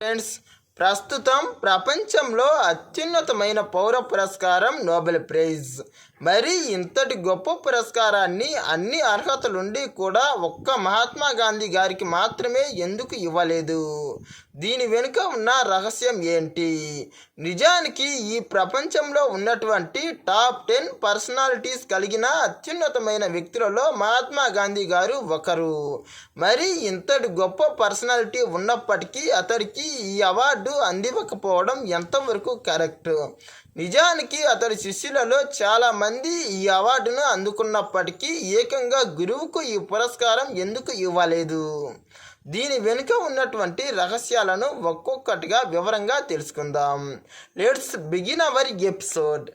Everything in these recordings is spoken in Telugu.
ఫ్రెండ్స్ ప్రస్తుతం ప్రపంచంలో అత్యున్నతమైన పౌర పురస్కారం నోబెల్ ప్రైజ్. మరి ఇంతటి గొప్ప పురస్కారాన్ని అన్ని అర్హతలుండి కూడా ఒక్క మహాత్మా గాంధీ గారికి మాత్రమే ఎందుకు ఇవ్వలేదు? దీని వెనుక ఉన్న రహస్యం ఏంటి? నిజానికి ఈ ప్రపంచంలో ఉన్నటువంటి టాప్ టెన్ పర్సనాలిటీస్ కలిగిన అత్యున్నతమైన వ్యక్తులలో మహాత్మా గాంధీ గారు ఒకరు. మరి ఇంతటి గొప్ప పర్సనాలిటీ ఉన్నప్పటికీ అతడికి ఈ అవార్డు అందివ్వకపోవడం ఎంతవరకు కరెక్ట్? నిజానికి అతడి శిష్యులలో చాలామంది ఈ అవార్డును అందుకున్నప్పటికీ ఏకంగా గురువుకు ఈ పురస్కారం ఎందుకు ఇవ్వలేదు? దీని వెనుక ఉన్నటువంటి రహస్యాలను ఒక్కొక్కటిగా వివరంగా తెలుసుకుందాం. లెట్స్ బిగిన్ అవర్ ఎపిసోడ్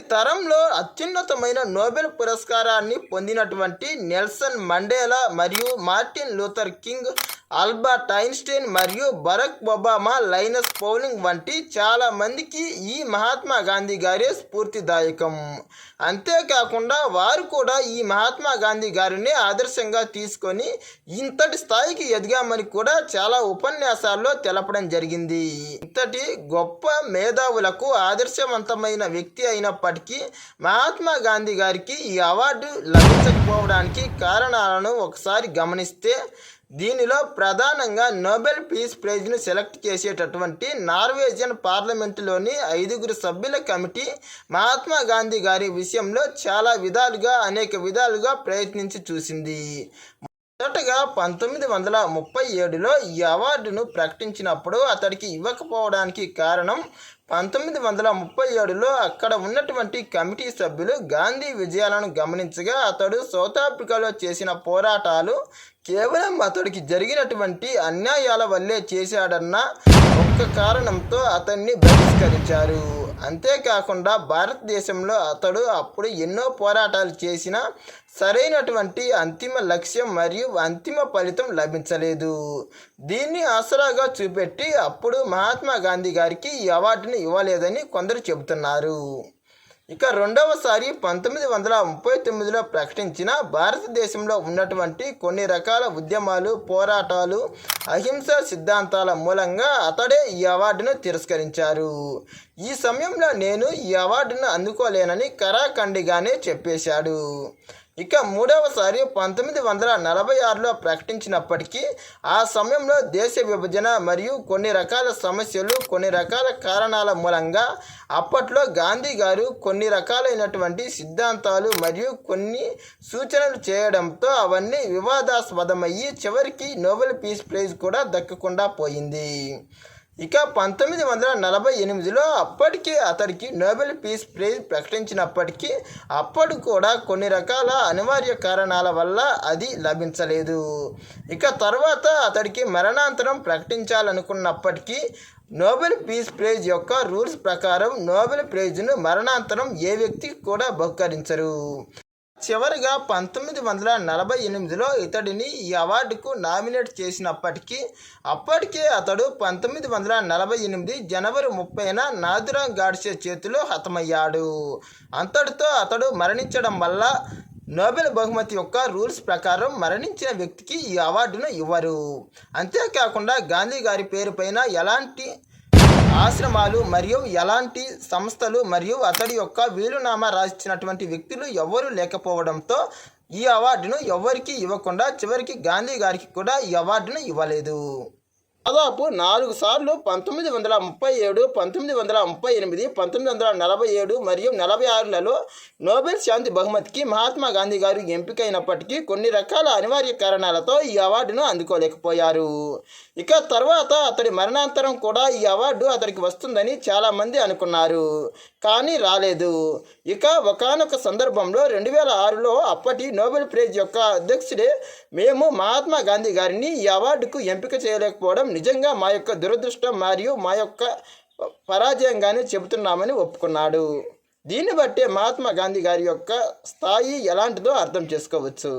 తరంలో అత్యున్నతమైన నోబెల్ పురస్కారాన్ని పొందినటువంటి నెల్సన్ మండేలా మరియు Martin Luther King Albert Einstein మరియు బరక్ ఒబామా లైనస్ పౌలింగ్ వంటి చాలా మందికి ఈ మహాత్మా గాంధీ గారే స్ఫూర్తిదాయకం. అంతేకాకుండా వారు కూడా ఈ మహాత్మా గాంధీ గారిని ఆదర్శంగా తీసుకొని ఇంతటి స్థాయికి ఎదిగామని కూడా చాలా ఉపన్యాసాల్లో తెలపడం జరిగింది. ఇంతటి గొప్ప మేధావులకు ఆదర్శవంతమైన వ్యక్తి అయినప్పటికీ మహాత్మా గాంధీ గారికి ఈ అవార్డు లభించకపోవడానికి కారణాలను ఒకసారి గమనిస్తే దీనిలో ప్రధానంగా నోబెల్ పీస్ ప్రైజ్ను సెలెక్ట్ చేసేటటువంటి నార్వేజియన్ పార్లమెంటులోని ఐదుగురు సభ్యుల కమిటీ మహాత్మా గాంధీ గారి విషయంలో చాలా విధాలుగా అనేక విధాలుగా ప్రయత్నించి చూసింది. మొదటగా పంతొమ్మిది వందల ముప్పై ఏడులో ఈ అవార్డును ప్రకటించినప్పుడు అతడికి ఇవ్వకపోవడానికి కారణం పంతొమ్మిది వందల ముప్పై ఏడులో అక్కడ ఉన్నటువంటి కమిటీ సభ్యులు గాంధీ విజయాలను గమనించగా అతడు సౌత్ ఆఫ్రికాలో చేసిన పోరాటాలు కేవలం అతడికి జరిగినటువంటి అన్యాయాల వల్లే చేశాడన్న ఒక్క కారణంతో అతన్ని బహిష్కరించారు. అంతేకాకుండా భారతదేశంలో అతడు అప్పుడు ఎన్నో పోరాటాలు చేసిన సరైనటువంటి అంతిమ లక్ష్యం మరియు అంతిమ ఫలితం లభించలేదు. దీన్ని ఆసరాగా చూపెట్టి అప్పుడు మహాత్మా గాంధీ గారికి ఈ అవార్డుని ఇవ్వలేదని కొందరు చెబుతున్నారు. ఇక రెండవసారి పంతొమ్మిది వందల ముప్పై తొమ్మిదిలో ప్రకటించిన భారతదేశంలో ఉన్నటువంటి కొన్ని రకాల ఉద్యమాలు పోరాటాలు అహింస సిద్ధాంతాల మూలంగా అతడే ఈ అవార్డును తిరస్కరించారు. ఈ సమయంలో నేను ఈ అవార్డును అందుకోలేనని కరాఖండిగానే చెప్పేశాడు. ఇక మూడవసారి పంతొమ్మిది వందల నలభై ఆరులో ప్రకటించినప్పటికీ ఆ సమయంలో దేశ విభజన మరియు కొన్ని రకాల సమస్యలు కొన్ని రకాల కారణాల మూలంగా అప్పట్లో గాంధీ గారు కొన్ని రకాలైనటువంటి సిద్ధాంతాలు మరియు కొన్ని సూచనలు చేయడంతో అవన్నీ వివాదాస్పదమయ్యి చివరికి నోబెల్ పీస్ ప్రైజ్ కూడా దక్కకుండా పోయింది. ఇక పంతొమ్మిది వందల నలభై ఎనిమిదిలో అప్పటికి అతడికి నోబెల్ పీస్ ప్రైజ్ ప్రకటించినప్పటికీ అప్పుడు కూడా కొన్ని రకాల అనివార్య కారణాల వల్ల అది లభించలేదు. ఇక తర్వాత అతడికి మరణాంతరం ప్రకటించాలనుకున్నప్పటికీ నోబెల్ పీస్ ప్రైజ్ యొక్క రూల్స్ ప్రకారం నోబెల్ ప్రైజ్ను మరణాంతరం ఏ వ్యక్తికి కూడా బహుకరించరు. చివరిగా పంతొమ్మిది వందల నలభై ఎనిమిదిలో ఇతడిని ఈ అవార్డుకు నామినేట్ చేసినప్పటికీ అప్పటికే అతడు పంతొమ్మిది వందల నలభై ఎనిమిది జనవరి ముప్పైన నాదురాం గాడ్సే చేతిలో హతమయ్యాడు. అంతటితో అతడు మరణించడం వల్ల నోబెల్ బహుమతి యొక్క రూల్స్ ప్రకారం మరణించిన వ్యక్తికి ఈ అవార్డును ఇవ్వరు. అంతేకాకుండా గాంధీ గారి పేరు పైన ఎలాంటి ఆశ్రమాలు మరియు ఎలాంటి సంస్థలు మరియు అతడి యొక్క వీలునామా రాసినటువంటి వ్యక్తులు ఎవరూ లేకపోవడంతో ఈ అవార్డును ఎవరికి ఇవ్వకుండా చివరికి గాంధీ గారికి కూడా ఈ అవార్డును ఇవ్వలేదు. దాదాపు నాలుగు సార్లు పంతొమ్మిది వందల ముప్పై ఏడు పంతొమ్మిది వందల ముప్పై ఎనిమిది పంతొమ్మిది వందల నలభై ఏడు మరియు నలభై ఆరులలో నోబెల్ శాంతి బహుమతికి మహాత్మా గాంధీ గారు ఎంపికైనప్పటికీ కొన్ని రకాల అనివార్య కారణాలతో ఈ అవార్డును అందుకోలేకపోయారు. ఇక తర్వాత అతడి మరణాంతరం కూడా ఈ అవార్డు అతడికి వస్తుందని చాలామంది అనుకున్నారు కానీ రాలేదు. ఇక ఒకనొక సందర్భంలో రెండు వేల ఆరులో అప్పటి నోబెల్ ప్రైజ్ యొక్క అధ్యక్షుడే మేము మహాత్మా గాంధీ గారిని ఈ అవార్డుకు ఎంపిక చేయలేకపోవడం నిజంగా మా యొక్క దురదృష్టం మరియు మా యొక్క పరాజయంగానే చెబుతున్నామని ఒప్పుకున్నాడు. దీన్ని బట్టే మహాత్మా గాంధీ గారి యొక్క స్థాయి ఎలాంటిదో అర్థం చేసుకోవచ్చు.